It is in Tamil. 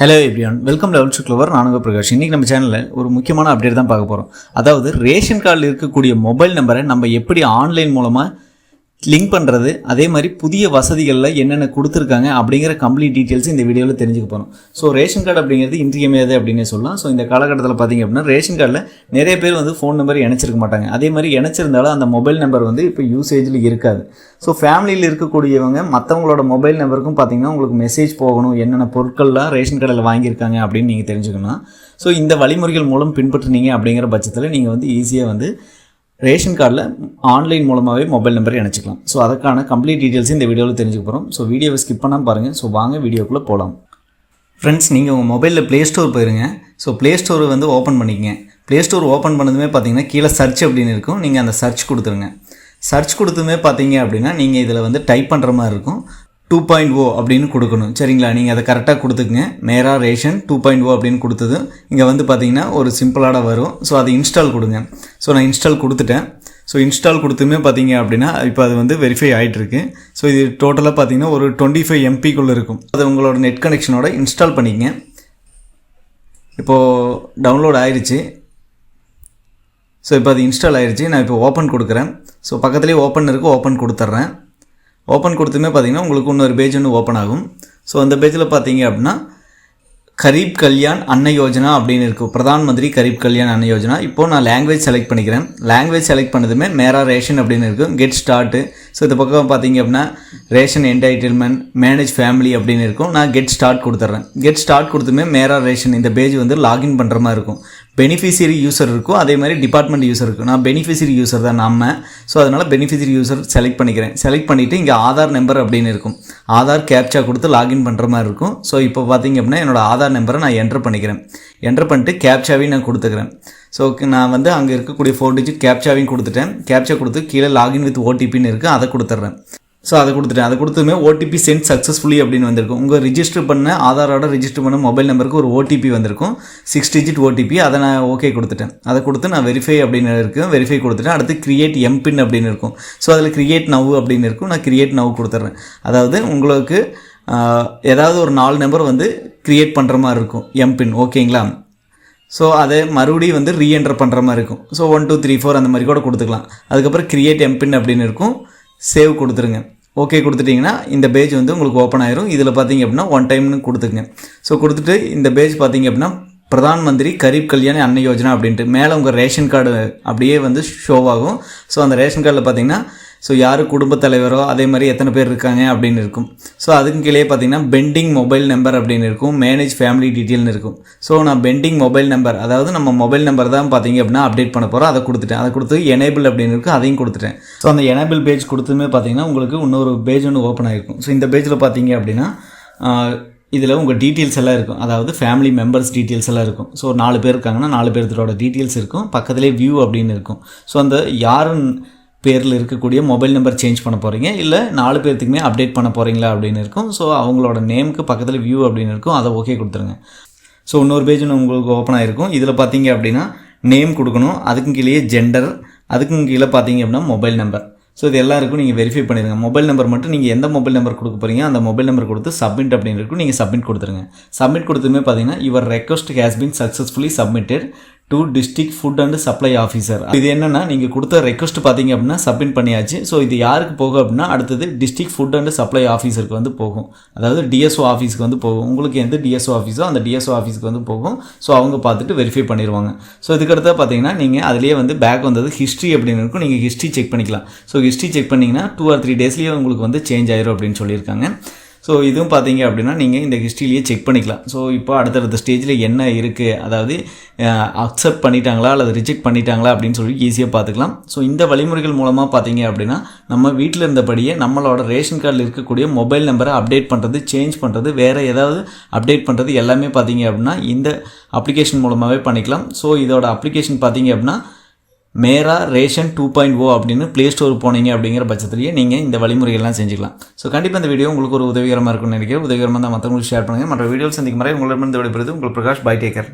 Hello everyone welcome level to clever நானுங்க பிரகாஷ். இன்றைக்கி நம்ம சேனலில் ஒரு முக்கியமான அப்டேட் தான் பார்க்க போகிறோம் அதாவது ரேஷன் கார்டில் இருக்கக்கூடிய மொபைல் நம்பரை நம்ம எப்படி ஆன்லைன் மூலமாக லிங்க் பண்ணுறது அதே மாதிரி புதிய வசதிகளில் என்னென்ன கொடுத்துருக்காங்க அப்படிங்கிற கம்ப்ளீட் டீட்டெயில்ஸ் இந்த வீடியோவில் தெரிஞ்சுக்க போகிறோம் ஸோ ரேஷன் கார்டு அப்படிங்கிறது இன்றியமையாது அப்படின்னு சொல்லலாம். ஸோ இந்த காலகட்டத்தில் பார்த்தீங்க அப்படின்னா ரேஷன் கார்டில் நிறைய பேர் வந்து ஃபோன் நம்பர் இணைச்சிருக்க மாட்டாங்க. அதே மாதிரி இணைச்சிருந்தாலும் அந்த மொபைல் நம்பர் வந்து இப்போ யூசேஜில் இருக்காது. ஸோ ஃபேமிலியில் இருக்கக்கூடியவங்க மற்றவங்களோட மொபைல் நம்பருக்கும் பார்த்தீங்கன்னா உங்களுக்கு மெசேஜ் போகணும் என்னென்ன பொருட்கள்லாம் ரேஷன் கடையில் வாங்கியிருக்காங்க அப்படின்னு நீங்கள் தெரிஞ்சுக்கணும். ஸோ இந்த வழிமுறைகள் மூலம் பின்பற்றுனீங்க அப்படிங்கிற பட்சத்தில் நீங்கள் வந்து ஈஸியாக வந்து ரேஷன் கார்டில் ஆன்லைன் மூலமாகவே மொபைல் நம்பர் இணைச்சிக்கலாம். ஸோ அதுக்கான கம்ப்ளீட் டீட்டெயில்ஸ் இந்த வீடியோவில் தெரிஞ்சுக்க போகிறோம் ஸோ வீடியோவை ஸ்கிப் பண்ணால் பாருங்கள் ஸோ வாங்க வீடியோக்குள்ளே போகலாம் ஃப்ரெண்ட்ஸ் நீங்கள் உங்கள் மொபைலில் ப்ளே ஸ்டோர் போயிருங்க. ஸோ ப்ளே ஸ்டோர் வந்து ஓப்பன் பண்ணிக்கங்க. ப்ளே ஸ்டோர் ஓப்பன் பண்ணதுமே பார்த்தீங்கன்னா கீழே சர்ச் அப்படின்னு இருக்கும். நீங்கள் அந்த சர்ச் கொடுத்துருங்க. சர்ச் கொடுத்துமே பார்த்தீங்க அப்படின்னா நீங்கள் இதில் வந்து டைப் பண்ணுற மாதிரி இருக்கும். டூ பாயிண்ட் ஓ அப்படின்னு கொடுக்கணும். சரிங்களா? நீங்கள் அதை கரெக்டாக கொடுத்துக்குங்க. Mera ration two point O அப்படின்னு கொடுத்தது. இங்கே வந்து பார்த்தீங்கன்னா ஒரு சிம்பிளான வரும். ஸோ அதை இன்ஸ்டால் கொடுங்க. ஸோ நான் இன்ஸ்டால் கொடுத்துட்டேன். ஸோ இன்ஸ்டால் கொடுத்துமே பார்த்தீங்க அப்படின்னா இப்போ அது வந்து வெரிஃபை ஆகிட்டுருக்கு ஸோ இது டோட்டலாக பார்த்தீங்கன்னா ஒரு டுவெண்ட்டி ஃபைவ் எம்பிக்குள்ளே இருக்கும். அது உங்களோட நெட் கனெக்ஷனோட இன்ஸ்டால் பண்ணிக்கங்க. இப்போது டவுன்லோட் ஆயிடுச்சு ஸோ இப்போ அது இன்ஸ்டால் ஆயிடுச்சு நான் இப்போ ஓப்பன் கொடுக்குறேன். ஸோ பக்கத்துலேயே ஓப்பன் இருக்குது ஓப்பன் கொடுத்துட்றேன். ஓப்பன் கொடுத்துமே பார்த்தீங்கன்னா உங்களுக்கு இன்னொரு பேஜ் ஒன்று ஓப்பன் ஆகும். ஸோ அந்த பேஜில் பார்த்தீங்க அப்படின்னா கரீப் கல்யாண் அன்ன யோஜனா அப்படின்னு இருக்கும் பிரதான் மந்திரி கரீப் கல்யாண் அன்ன யோஜனா. இப்போ நான் லாங்குவேஜ் செலக்ட் பண்ணிக்கிறேன். லாங்குவேஜ் செலக்ட் பண்ணதுமே மேரா ரேஷன் அப்படின்னு இருக்கும் கெட் ஸ்டார்ட்டு ஸோ இந்த பக்கம் பார்த்தீங்க அப்படின்னா ரேஷன் என்டைட்டில்மெண்ட் மேனேஜ் ஃபேமிலி அப்படின்னு இருக்கும். நான் கெட் ஸ்டார்ட் கொடுத்துட்றேன் கெட் ஸ்டார்ட் கொடுத்துமே மேரா ரேஷன் இந்த பேஜ் வந்து லாகின் பண்ணுற மாதிரி இருக்கும். பெனிஃபிஷியரி யூசர் இருக்கும் அதே மாதிரி டிபார்ட்மெண்ட் யூசர் இருக்கும். நான் பெனிஃபிஷியரி யூசர் தான் நம்ம ஸோ அதனால் பெனிஃபிஷியரி யூசர் செலக்ட் பண்ணிக்கிறேன். செலக்ட் பண்ணிவிட்டு இங்கே ஆதார் நம்பர் அப்படின்னு இருக்கும். ஆதார் கேப்சா கொடுத்து லாகின் பண்ணுற மாதிரி இருக்கும். ஸோ இப்போ பார்த்திங்க அப்படின்னா என்னோடய ஆதார் நம்பரை நான் என்டர் பண்ணிக்கிறேன். என்டர் பண்ணிட்டு கேப்சாவையும் நான் கொடுத்துக்கிறேன். ஸோ நான் வந்து அங்கே இருக்கக்கூடிய ஃபோர் டிஜிட் கேப்சாவையும் கொடுத்துட்டேன். கேப்சா கொடுத்து கீழே லாகின் வித் ஓடிபின்னு இருக்குது அதை கொடுத்துட்றேன். ஸோ அதை கொடுத்துட்டேன். அதை கொடுத்துமே ஓடிபி சென்ட் சக்ஸஸ்ஃபுல்லி அப்படின்னு வந்திருக்கும். உங்கள் ரிஜிஸ்டர் பண்ண ஆதாரோட ரிஜிஸ்டர் பண்ண மொபைல் நம்பருக்கு ஒரு ஓடிபி வந்திருக்கும். சிக்ஸ் டிஜிட் ஓடிபி அதை நான் ஓகே கொடுத்துட்டேன். அதை கொடுத்து நான் வெரிஃபை அப்படின்னு இருக்கும் வெரிஃபை கொடுத்துட்டேன். அடுத்து கிரியேட் எம்பின் அப்படின்னு இருக்கும். ஸோ அதில் கிரியேட் நவ் அப்படின்னு இருக்கும். நான் கிரியேட் நவ் கொடுத்துட்றேன். அதாவது உங்களுக்கு ஏதாவது ஒரு நாலு நம்பர் வந்து க்ரியேட் பண்ணுற மாதிரி இருக்கும். எம்பின் ஓகேங்களா ஸோ அதை மறுபடியும் வந்து ரீஎன்டர் பண்ணுற மாதிரி இருக்கும். So one two three four அந்த மாதிரி கூட கொடுத்துக்கலாம். அதுக்கப்புறம் கிரியேட் எம்பின் அப்படின்னு இருக்கும். சேவ் கொடுத்துருங்க. ஓகே கொடுத்துட்டிங்கன்னா இந்த பேஜ் வந்து உங்களுக்கு ஓப்பன் ஆயிரும். இதில் பார்த்தீங்க அப்படின்னா ஒன் டைம்னு கொடுத்துங்க ஸோ கொடுத்துட்டு இந்த பேஜ் பார்த்தீங்க அப்படின்னா பிரதான் மந்திரி கரீப் கல்யாண அன்ன யோஜனா அப்படின்ட்டு. மேலே உங்கள் ரேஷன் கார்டு அப்படியே வந்து ஷோவாகும் ஸோ அந்த ரேஷன் கார்டில் பார்த்தீங்கன்னா ஸோ யார் குடும்பத் தலைவரோ அதே மாதிரி எத்தனை பேர் இருக்காங்க அப்படின்னு இருக்கும். ஸோ அதுக்கு கீழே பார்த்தீங்கன்னா பெண்டிங் மொபைல் நம்பர் அப்படின்னு இருக்கும். மேனேஜ் ஃபேமிலி டீட்டெயில்னு இருக்கும். ஸோ நான் பெண்டிங் மொபைல் நம்பர் அதாவது நம்ம மொபைல் நம்பர் தான் பார்த்தீங்க அப்படின்னா அப்டேட் பண்ண போகிறோம் அதை கொடுத்துட்டேன். அதை கொடுத்து எனேபிள் அப்படின்னு இருக்கும். அதையும் கொடுத்துட்டேன். ஸோ அந்த எனேபிள் பேஜ் கொடுத்துமே பார்த்தீங்கன்னா உங்களுக்கு இன்னொரு பேஜ் ஒன்று ஓப்பன் ஆகிருக்கும் ஸோ இந்த பேஜில் பார்த்தீங்க அப்படின்னா இதில் உங்கள் டீட்டெயில்ஸ் எல்லாம் இருக்கும். அதாவது ஃபேமிலி மெம்பர்ஸ் டீட்டெயில்ஸ் எல்லாம் இருக்கும். ஸோ நாலு பேர் இருக்காங்கன்னா நாலு பேர்த்தோட டீட்டெயில்ஸ் இருக்கும். பக்கத்துலேயே வியூ அப்படின்னு இருக்கும். ஸோ அந்த யாரும் பேரில் இருக்கக்கூடிய மொபைல் நம்பர் சேஞ்ச் பண்ண போகிறீங்க இல்லை நாலு பேர்த்துக்குமே அப்டேட் பண்ண போகிறீங்களா அப்படின்னு இருக்கும். ஸோ அவங்களோட நேமுக்கு பக்கத்தில் வியூ அப்படின்னு இருக்கும். அதை ஓகே கொடுத்துருங்க. ஸோ இன்னொரு பேஜ் உங்களுக்கு ஓப்பன் ஆகிருக்கும் இதில் பார்த்தீங்க அப்படின்னா நேம் கொடுக்கணும். அதுக்கும் கீழே ஜெண்டர் அதுக்கும் கீழே பார்த்தீங்க அப்படின்னா மொபைல் நம்பர் ஸோ இது எல்லாருக்கும் நீங்கள் வெரிஃபை பண்ணிடுங்க. மொபைல் நம்பர் மட்டும் நீங்கள் எந்த மொபைல் நம்பர் கொடுக்க போகிறீங்க அந்த மொபைல் நம்பர் கொடுத்து சப்மிட் அப்படின்னு இருக்கும். நீங்கள் சப்மிட் கொடுத்துருங்க. சப்மிட் கொடுத்துமே பார்த்தீங்கன்னா your request has been successfully submitted to district food and supply officer இது என்னென்னா நீங்கள் கொடுத்த ரெக்வஸ்ட் பார்த்தீங்க அப்படின்னா சப்மிட் பண்ணியாச்சு. ஸோ இது யாருக்கு போகும் அப்படின்னா அடுத்தது டிஸ்ட்ரிக்ட் ஃபுட் அண்ட் சப்ளை ஆஃபீஸருக்கு வந்து போகும். அதாவது டிஎஸ்ஓ ஆஃபீஸ்க்கு வந்து போகும். உங்களுக்கு எந்த டிஎஸ்ஓ ஆஃபீஸோ அந்த டிஎஸ்ஓ ஆஃபீஸ்க்கு வந்து போகும். ஸோ அவங்க பார்த்துட்டு வெரிஃபை பண்ணிடுவாங்க. ஸோ இதுக்கடுத்து பார்த்தீங்கன்னா நீங்கள் அதிலேயே வந்து பேக் வந்தது ஹிஸ்ட்ரி அப்படின்னு இருக்கும். நீங்கள் ஹிஸ்ட்ரி செக் பண்ணிக்கலாம். ஸோ ஹிஸ்ட்ரி செக் பண்ணிங்கன்னா டூ ஆர் த்ரீ டேஸ்லேயே உங்களுக்கு வந்து சேஞ்ச் ஆயிரும் அப்படின்னு சொல்லியிருக்காங்க. ஸோ இதுவும் பார்த்தீங்க அப்படின்னா நீங்கள் இந்த ஹிஸ்ட்ரியிலேயே செக் பண்ணிக்கலாம். ஸோ இப்போ அடுத்தடுத்த ஸ்டேஜில் என்ன இருக்குது அதாவது அக்செப்ட் பண்ணிட்டாங்களா? அல்லது ரிஜெக்ட் பண்ணிட்டாங்களா? அப்படின்னு சொல்லி ஈஸியாக பார்த்துக்கலாம் ஸோ இந்த வழிமுறைகள் மூலமாக பார்த்தீங்க அப்படின்னா நம்ம வீட்டில் இருந்தபடியே நம்மளோட ரேஷன் கார்டில் இருக்கக்கூடிய மொபைல் நம்பரை அப்டேட் பண்ணுறது சேஞ்ச் பண்ணுறது வேறு ஏதாவது அப்டேட் பண்ணுறது எல்லாமே பார்த்தீங்க அப்படின்னா இந்த அப்ளிகேஷன் மூலமாகவே பண்ணிக்கலாம். ஸோ இதோட அப்ளிகேஷன் பார்த்தீங்க அப்படின்னா Mera ration two point O அப்படின்னு ப்ளே ஸ்டோர் போனீங்க அப்படிங்கிற பட்சத்துலேயே நீங்கள் இந்த வழிமுறைகள்லாம் செஞ்சுக்கலாம். ஸோ கண்டிப்பாக இந்த வீடியோ உங்களுக்கு ஒரு உதவிகரமாக இருக்கும்னு நினைக்கிறேன். உதவிகரமாக தான் மற்றவங்களுக்கு ஷேர் பண்ணுங்கள் மற்ற வீடியோஸ் சந்திக்கும் முறை உங்களிடமிருந்து விடைபெறுது உங்கள் பிரகாஷ் பை டேக்கர்